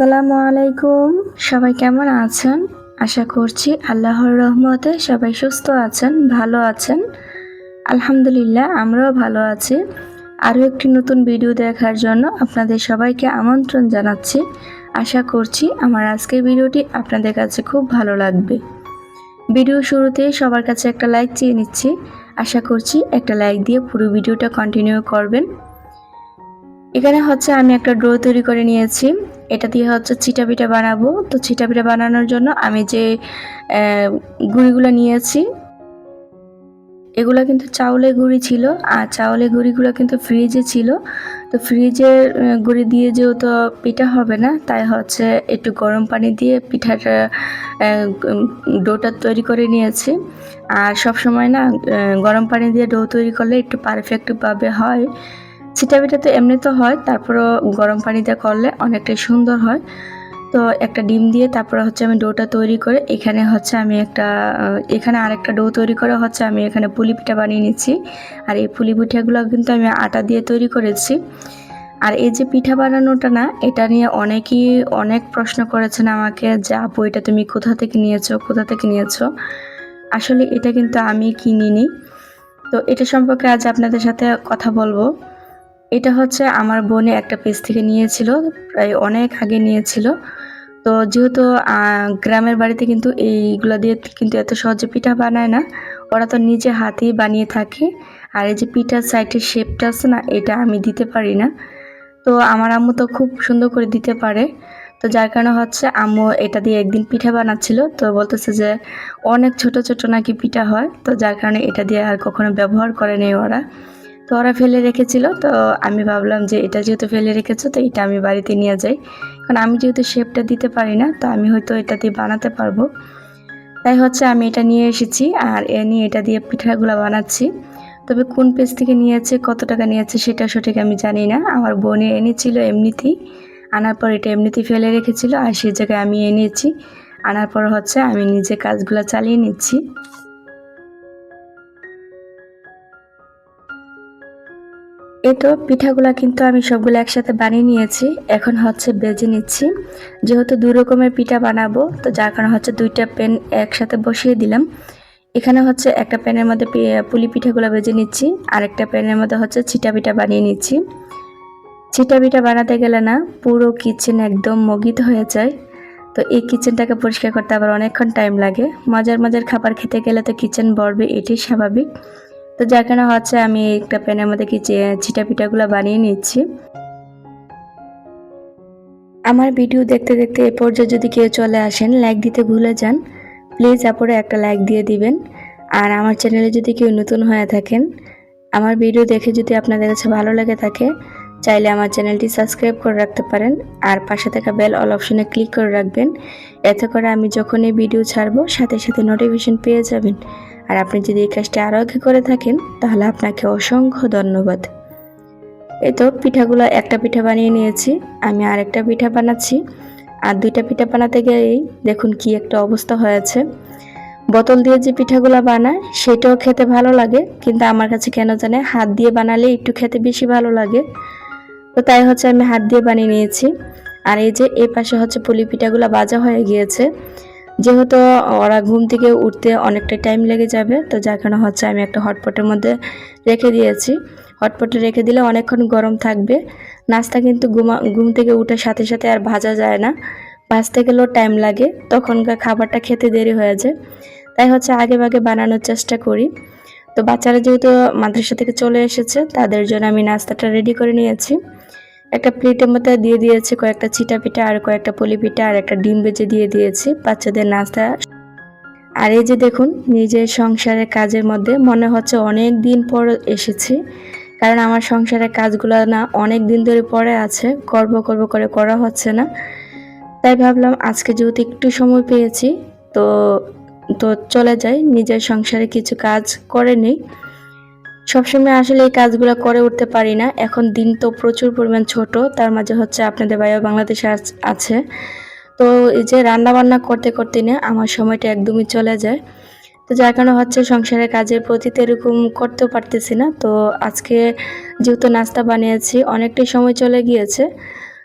আসসালামু আলাইকুম। সবাই কেমন আছেন? আশা করছি আল্লাহর রহমতে সবাই সুস্থ আছেন, ভালো আছেন। আলহামদুলিল্লাহ, আমরাও ভালো আছি। আরও একটি নতুন ভিডিও দেখার জন্য আপনাদের সবাইকে আমন্ত্রণ জানাচ্ছি। আশা করছি আমার আজকের ভিডিওটি আপনাদের কাছে খুব ভালো লাগবে। ভিডিও শুরুতে সবার কাছে একটা লাইক চেয়ে নিচ্ছি। আশা করছি একটা লাইক দিয়ে পুরো ভিডিওটা কন্টিনিউ করবেন। এখানে হচ্ছে আমি একটা ড্রো তৈরি করে নিয়েছি। এটা দিয়ে হচ্ছে চিটা পিঠা বানাবো। তো চিটা পিঠা বানানোর জন্য আমি যে গুঁড়িগুলো নিয়েছি, এগুলো কিন্তু চাউলের গুঁড়ি ছিল। আর চাউলের গুঁড়িগুলো কিন্তু ফ্রিজে ছিল। তো ফ্রিজের গুঁড়ি দিয়ে যেহেতু পিঠা হবে না, তাই হচ্ছে একটু গরম পানি দিয়ে পিঠাটা ডোটা তৈরি করে নিয়েছি। আর সব সময় না গরম পানি দিয়ে ডো তৈরি করলে একটু পারফেক্টভাবে হয়। চিটা পিঠা তো এমনি তো হয়, তারপরও গরম পানিতে করলে অনেকটাই সুন্দর হয়। তো একটা ডিম দিয়ে তারপরে হচ্ছে আমি ডোটা তৈরি করে, এখানে হচ্ছে আমি একটা এখানে আরেকটা ডো তৈরি করে হচ্ছে আমি এখানে পুলি পিঠা বানিয়ে নিচ্ছি। আর এই পুলি পিঠাগুলো কিন্তু আমি আটা দিয়ে তৈরি করেছি। আর এই যে পিঠা বানানোটা না, এটা নিয়ে অনেকেই, অনেক প্রশ্ন করেছেন আমাকে যে, আপু, এটা তুমি কোথা থেকে নিয়েছো? কোথা থেকে নিয়েছো? আসলে এটা কিন্তু আমি কিনিনি। তো এটা সম্পর্কে আজ আপনাদের সাথে কথা বলব। এটা হচ্ছে আমার বোনে একটা পেজ থেকে নিয়েছিল, প্রায় অনেক আগে নিয়েছিল। তো যেহেতু গ্রামের বাড়িতে কিন্তু এইগুলো দিয়ে কিন্তু এত সহজে পিঠা বানায় না, ওরা তো নিজে হাতেই বানিয়ে থাকে। আর এই যে পিঠার সাইডের শেপটা আছে না, এটা আমি দিতে পারি না। তো আমার আম্মু তো খুব সুন্দর করে দিতে পারে। তো যার কারণে হচ্ছে আম্মু এটা দিয়ে একদিন পিঠা বানাচ্ছিল। তো বলতেছে যে অনেক ছোট ছোট নাকি পিঠা হয়, তো যার কারণে এটা দিয়ে আর কখনো ব্যবহার করেনি ওরা। তো ওরা ফেলে রেখেছিল। তো আমি ভাবলাম যে এটা যেহেতু ফেলে রেখেছো, তো এটা আমি বাড়িতে নিয়ে যাই। কারণ আমি যেহেতু শেপটা দিতে পারি না, তো আমি হয়তো এটা দিয়ে বানাতে পারব। তাই হচ্ছে আমি এটা নিয়ে এসেছি আর এ নিয়ে এটা দিয়ে পিঠাগুলো বানাচ্ছি। তবে কোন পেজ থেকে নিয়েছে, কত টাকা নিয়েছে সেটা সঠিক আমি জানি না। আমার বোনে এনেছিল এমনিতেই, আনার পর এটা এমনিতেই ফেলে রেখেছিল আর সেই জায়গায় আমি এনেছি। আনার পর হচ্ছে আমি নিজে কাজগুলো চালিয়ে নিচ্ছি। এই তো পিঠাগুলা কিন্তু আমি সবগুলো একসাথে বানিয়ে নিয়েছি। এখন হচ্ছে বেজে নিচ্ছি। যেহেতু দুই রকমের পিঠা বানাবো, তো যার কারণে হচ্ছে দুইটা প্যান একসাথে বসিয়ে দিলাম। এখানে হচ্ছে একটা প্যানের মধ্যে পুলি পিঠাগুলো বেজে নিচ্ছি, আর একটা প্যানের মধ্যে হচ্ছে ছিটা পিঠা বানিয়ে নিচ্ছি। ছিটা পিঠা বানাতে গেলে না, পুরো কিচেন একদম মগিত হয়ে যায়। তো এই কিচেনটাকে পরিষ্কার করতে আবার অনেকক্ষণ টাইম লাগে। মজার মজার খাবার খেতে গেলে তো কিচেন বড়বে, এটাই স্বাভাবিক। তো যার কারণে হচ্ছে আমি একটা প্যানের মধ্যে কি ছিটা পিঠাগুলো বানিয়ে নিচ্ছি। আমার ভিডিও দেখতে দেখতে এ পর্যায়ে যদি কেউ চলে আসেন, লাইক দিতে ভুলে যান, প্লিজ আপরে একটা লাইক দিয়ে দিবেন। আর আমার চ্যানেলে যদি কেউ নতুন হয়ে থাকেন, আমার ভিডিও দেখে যদি আপনাদের কাছে ভালো লেগে থাকে, চাইলে আমার চ্যানেলটি সাবস্ক্রাইব করে রাখতে পারেন। আর পাশে থাকা বেল অল অপশনে ক্লিক করে রাখবেন। এতে করে আমি যখনই ভিডিও ছাড়বো, সাথে সাথে নোটিফিকেশন পেয়ে যাবেন। আর আপনি যদি এই কাজটি আরও আগে করে থাকেন, তাহলে আপনাকে অসংখ্য ধন্যবাদ। এই তো, পিঠাগুলো একটা পিঠা বানিয়ে নিয়েছি, আমি আরেকটা পিঠা বানাচ্ছি। আর দুইটা পিঠা বানাতে গিয়েই দেখুন কি একটা অবস্থা হয়েছে। বোতল দিয়ে যে পিঠাগুলো বানায়, সেটাও খেতে ভালো লাগে, কিন্তু আমার কাছে কেন জানে হাত দিয়ে বানালে একটু খেতে বেশি ভালো লাগে। তো তাই হচ্ছে আমি হাত দিয়ে বানিয়ে নিয়েছি। আর এই যে এই পাশে হচ্ছে পুলি পিঠাগুলো বাজা হয়ে গিয়েছে। যেহেতু ওরা ঘুম থেকে উঠতে অনেকটা টাইম লেগে যাবে, তো যার কারণে হচ্ছে আমি একটা হটপটের মধ্যে রেখে দিয়েছি। হটপটে রেখে দিলে অনেকক্ষণ গরম থাকবে। নাস্তা কিন্তু ঘুমা, ঘুম থেকে উঠার সাথে সাথে আর ভাজা যায় না। ভাজতে গেলেও টাইম লাগে, তখনকার খাবারটা খেতে দেরি হয়ে যায়। তাই হচ্ছে আগে ভাগে বানানোর চেষ্টা করি। তো বাচ্চারা যেহেতু মাদ্রাসা থেকে চলে এসেছে, তাদের জন্য আমি নাস্তাটা রেডি করে নিয়েছি। একটা প্লেটের মধ্যে দিয়ে দিয়েছি কয়েকটা চিটা পিঠা আর কয়েকটা পুলি পিঠা আর একটা ডিম বেজে দিয়ে দিয়েছি বাচ্চাদের নাস্তা। আর এই যে দেখুন, নিজের সংসারের কাজের মধ্যে মনে হচ্ছে অনেক দিন পর এসেছি। কারণ আমার সংসারের কাজগুলো না অনেক দিন ধরে পড়ে আছে, করব করব করে করা হচ্ছে না। তাই ভাবলাম আজকে যেহেতু একটু সময় পেয়েছি, তো তো চলে যাই, নিজের সংসারে কিছু কাজ করে নেই। সবসময় আসলে এই কাজগুলো করে উঠতে পারি না। এখন দিন তো প্রচুর পরিমাণ ছোট, তার মাঝে হচ্ছে আপনাদের ভাইয়া বাংলাদেশে আছ- তো এই যে রান্না বান্না করতে করতে না আমার সময়টা একদমই চলে যায়। তো যার কারণে হচ্ছে সংসারের কাজের প্রতি এরকম করতেও পারতেছি না। তো আজকে যেহেতু নাস্তা বানিয়েছি, অনেকটাই সময় চলে গিয়েছে।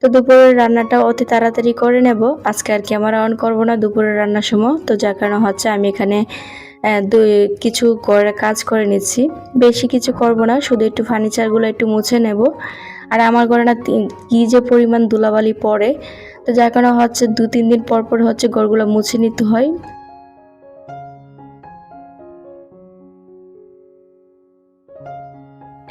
তো দুপুরের রান্নাটা অতি তাড়াতাড়ি করে নেব। আজকে আর ক্যামেরা অন করব না দুপুরের রান্নার সময়। তো যার কারণে হচ্ছে আমি এখানে কিছু করে, কাজ করে নিচ্ছি। বেশি কিছু করব না, শুধু একটু ফার্নিচারগুলো একটু মুছে নেব। আর আমার ঘরে না কি যে পরিমাণ ধুলাবালি পড়ে। তো যার কারণে হচ্ছে দু তিন দিন পর পর হচ্ছে ঘরগুলো মুছে নিতে হয়।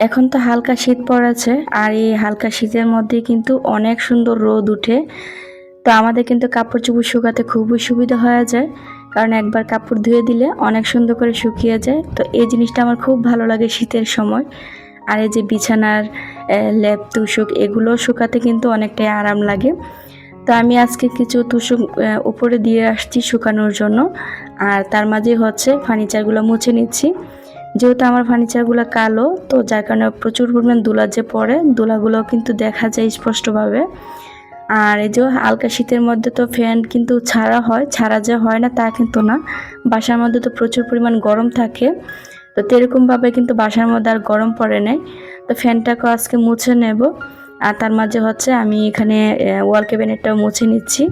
এখন তো হালকা শীত পড়েছে, আর এই হালকা শীতের মধ্যে কিন্তু অনেক সুন্দর রোদ উঠে। তো আমাদের কিন্তু কাপড় চোপড় শুকাতে খুবই সুবিধা হয়ে যায়। কারণ একবার কাপড় ধুয়ে দিলে অনেক সুন্দর করে শুকিয়ে যায়। তো এই জিনিসটা আমার খুব ভালো লাগে শীতের সময়। আর এই যে বিছানার লেপ তুষক এগুলো শুকাতে কিন্তু অনেকটাই আরাম লাগে। তো আমি আজকে কিছু তুষক উপরে দিয়ে আসছি শুকানোর জন্য। আর তার মাঝে হচ্ছে ফার্নিচারগুলো মুছে নিচ্ছি। যেহেতু আমার ফার্নিচারগুলো কালো, তো যার কারণে প্রচুর পরিমাণ দোলা যে পড়ে, দুলাগুলো কিন্তু দেখা যায় স্পষ্টভাবে। আর এই যে হালকা শীতের মধ্যে তো ফ্যান কিন্তু ছাড়া হয়, ছাড়া যে হয় না তা কিন্তু না। বাসার মধ্যে তো প্রচুর পরিমাণ গরম থাকে। তো এরকমভাবে কিন্তু বাসার মধ্যে আর গরম পড়ে নেই। তো ফ্যানটাকে আজকে মুছে নেব। আর তার মাঝে হচ্ছে আমি এখানে ওয়াল ক্যাবিনেটটাও মুছে নিচ্ছি।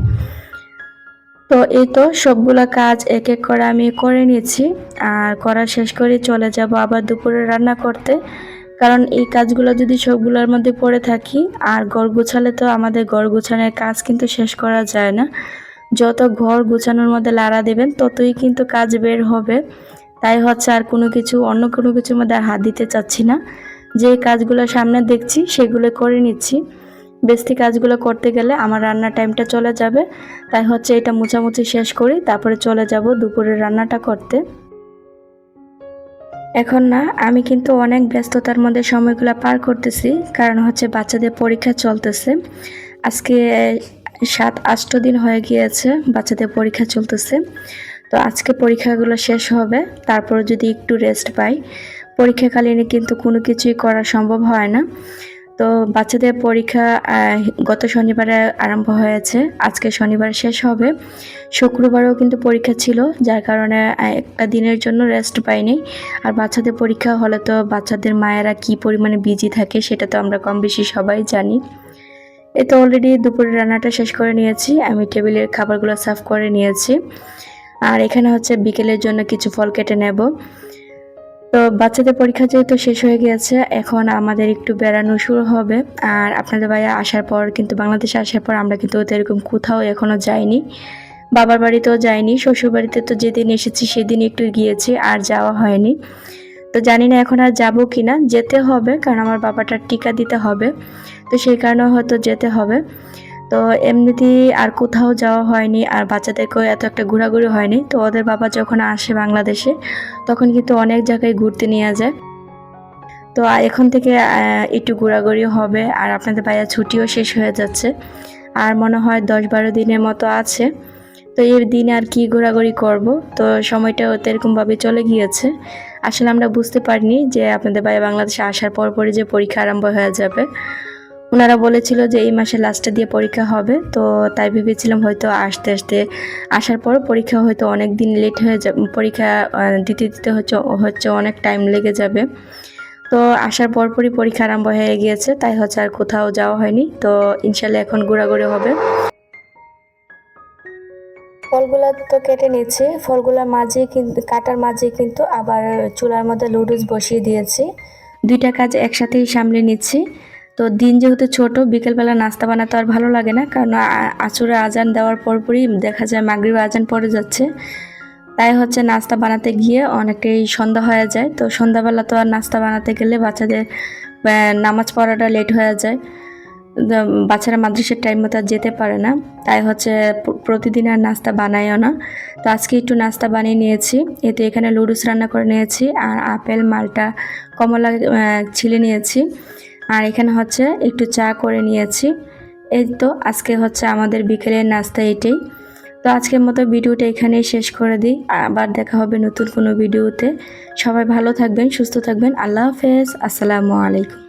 তো এই তো সবগুলা কাজ এক এক করে আমি করে নিয়েছি। আর করা শেষ করে চলে যাব আবার দুপুরে রান্না করতে। কারণ এই কাজগুলো যদি সবগুলোর মধ্যে পড়ে থাকি, আর ঘর গোছালে তো আমাদের ঘর গোছানোর কাজ কিন্তু শেষ করা যায় না। যত ঘর গোছানোর মধ্যে লাড়া দেবেন, ততই কিন্তু কাজ বের হবে। তাই হচ্ছে আর কোনো কিছু, অন্য কোনো কিছুর মধ্যে হাত দিতে চাচ্ছি না। যে কাজগুলো সামনে দেখছি, সেগুলো করে নিচ্ছি। বেশি কাজগুলো করতে গেলে আমার রান্নার টাইমটা চলে যাবে। তাই হচ্ছে এটা মোছামুছি শেষ করি, তারপরে চলে যাব দুপুরের রান্নাটা করতে। এখন না, আমি কিন্তু অনেক ব্যস্ততার মধ্যে সময়গুলো পার করতেছি, কারণ হচ্ছে বাচ্চাদের পরীক্ষা চলতেছে। আজকে সাত, আষ্ট দিন হয়ে গিয়েছে বাচ্চাদের পরীক্ষা চলতেছে। তো আজকে পরীক্ষাগুলো শেষ হবে, তারপর যদি একটু রেস্ট পাই, পরীক্ষাকালীন কিন্তু কোনো কিছুই করা সম্ভব হয় না। তো বাচ্চাদের পরীক্ষা গত শনিবারে আরম্ভ হয়েছে। আজকে শনিবার শেষ হবে। শুক্রবারেও কিন্তু পরীক্ষা ছিল, যার কারণে একটা দিনের জন্য রেস্ট পাইনি। আর বাচ্চাদের পরীক্ষা হলে তো বাচ্চাদের মায়েরা কি পরিমাণে বিজি থাকে সেটা তো আমরা কম বেশি সবাই জানি। এই তো অলরেডি দুপুরের রান্নাটা শেষ করে নিয়েছি। আমি টেবিলের খাবারগুলো সার্ভ করে নিয়েছি। আর এখানে হচ্ছে বিকেলের জন্য কিছু ফল কেটে নেব। তো বাচ্চাদের পরীক্ষা যেহেতু শেষ হয়ে গিয়েছে, এখন আমাদের একটু বেড়ানো শুরু হবে। আর আপনাদের ভাইয়া আসার পর কিন্তু, বাংলাদেশে আসার পর আমরা কিন্তু এরকম কোথাও এখনও যাইনি। বাবার বাড়িতেও যাইনি, শ্বশুর বাড়িতে তো যেদিন এসেছি সেদিন একটু গিয়েছি, আর যাওয়া হয়নি। তো জানি না এখন আর যাব কি না যেতে হবে, কারণ আমার বাবাটার টিকা দিতে হবে। তো সেই কারণে হয়তো যেতে হবে। তো এমনিতেই আর কোথাও যাওয়া হয়নি, আর বাচ্চাদেরকেও এত একটা ঘোরাঘুরি হয়নি। তো ওদের বাবা যখন আসে বাংলাদেশে, তখন কিন্তু অনেক জায়গায় ঘুরতে নিয়ে যায়। তো এখন থেকে একটু ঘোরাঘুরি হবে, আর আপনাদের ভাইয়া ছুটিও শেষ হয়ে যাচ্ছে। আর মনে হয় দশ বারো দিনের মতো আছে। তো এর দিন আর কি ঘোরাঘুরি করব? তো সময়টা তো এরকমভাবে চলে গিয়েছে। আসলে আমরা বুঝতে পারিনি যে আপনাদের ভাইয়া বাংলাদেশে আসার পর পরই যে পরীক্ষা আরম্ভ হয়ে যাবে। ওনারা বলেছিল যে এই মাসে লাস্টে দিয়ে পরীক্ষা হবে তো তাই ভেবেছিলাম হয়তো আসতে আসতে আসার পর পরীক্ষা হয়তো অনেক দিন লেট হয়ে যাবে পরীক্ষা দিতে দিতে হচ্ছে হচ্ছে অনেক টাইম লেগে যাবে। তো আসার পরপরই পরীক্ষা আরম্ভ হয়ে গিয়েছে তাই হচ্ছে আর কোথাও যাওয়া হয়নি তো ইনশাল্লাহ এখন ঘোরাঘুরি হবে। ফলগুলা তো কেটে নিচ্ছি ফলগুলার মাঝে কিন্তু কাটার মাঝে কিন্তু আবার চুলার মধ্যে লুডুস বসিয়ে দিয়েছি। দুইটা কাজ একসাথেই সামলে নিচ্ছি। তো দিন যেহেতু ছোট, বিকেলবেলা নাস্তা বানাতে আর ভালো লাগে না, কারণ আচুরে আজান দেওয়ার পরপরই দেখা যায় মাগরিব আজান পড়ে যাচ্ছে। তাই হচ্ছে নাস্তা বানাতে গিয়ে অনেকটাই সন্ধ্যা হয়ে যায়, তো সন্ধ্যাবেলা তো আর নাস্তা বানাতে গেলে বাচ্চাদের নামাজ পড়াটা লেট হয়ে যায়। বাচ্চারা মাদ্রাসার টাইম মতো যেতে পারে না, তাই হচ্ছে প্রতিদিন আর নাস্তা বানাইও না। তো আজকে একটু নাস্তা বানিয়ে নিয়েছি, এতে এখানে লুডুস রান্না করে নিয়েছি, আর আপেল, মালটা, কমলা ছিলে নিয়েছি। আর এখানে হচ্ছে একটু চা করে নিয়েছি। এই তো, আজকে হচ্ছে আমাদের বিকেলের নাস্তা এটাই। তো আজকের মতো ভিডিওটা এখানেই শেষ করে দিই। আবার দেখা হবে নতুন কোনো ভিডিওতে। সবাই ভালো থাকবেন, সুস্থ থাকবেন। আল্লাহ হাফেজ। আসসালামু আলাইকুম।